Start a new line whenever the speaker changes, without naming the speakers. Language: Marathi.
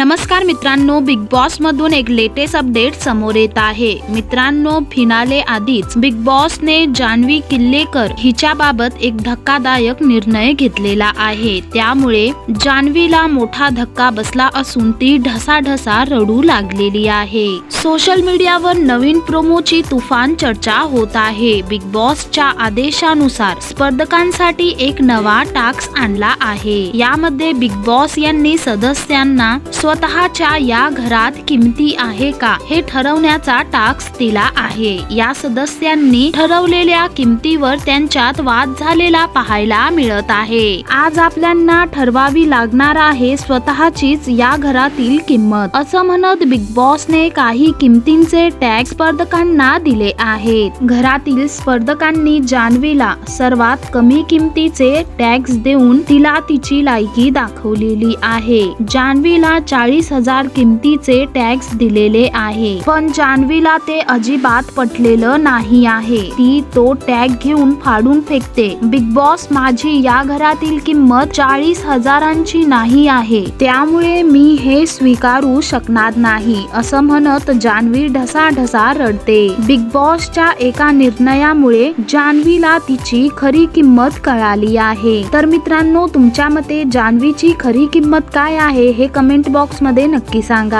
नमस्कार मित्रांनो बिग बॉस मधून एक लेटेस्ट अपडेट समोर येत आहे. मित्रांनो फिनाले आधीच बिग बॉसने जान्हवी किल्लेकर हिच्याबाबत एक धक्कादायक निर्णय घेतलेला आहे. त्यामुळे जान्हवीला मोठा धक्का बसला असून ती ढसाढसा रडू लागलेली आहे. सोशल मीडियावर नवीन प्रोमोची तुफान चर्चा होत आहे. बिग बॉसच्या आदेशानुसार स्पर्धकांसाठी एक नवा टास्क आणला आहे. यामध्ये बिग बॉस यांनी सदस्यांना स्वतःच्या या घरात किमती आहे का हे ठरवण्याचा टास्क दिला आहे. या सदस्यांनी ठरवलेल्या किमतीवर त्यांच्यात वाद झालेला पाहायला मिळत आहे. आज आपल्यांना ठरवावी लागणार आहे स्वतःचीच या घरातील किंमत. असं म्हणत बिग बॉसने काही किमतींचे टॅग स्पर्धकांना दिले आहेत. घरातील स्पर्धकांनी जान्हवीला सर्वात कमी किमतीचे टॅक्स देऊन तिला तिची लायकी दाखवलेली आहे. जान्हवीला चाळीस हजार किमतीचे टॅक्स दिलेले आहे. पण जान्हवीला ते अजिबात पटलेलं नाही आहे. ती तो टॅग घेऊन फाडून फेकते. बिग बॉस माझी या घरातील किंमत चाळीस हजारांची नाही आहे. त्यामुळे मी हे स्वीकारू शकणार नाही असं म्हणत जान्हवी ढसाढसा रडते. बिग बॉसच्या एका निर्णयामुळे जान्हवीला तिची खरी किंमत कळाली आहे. तर मित्रांनो तुमच्या मते जान्हवीची खरी किंमत काय आहे हे कमेंट बॉक्स मध्ये नक्की सांगा.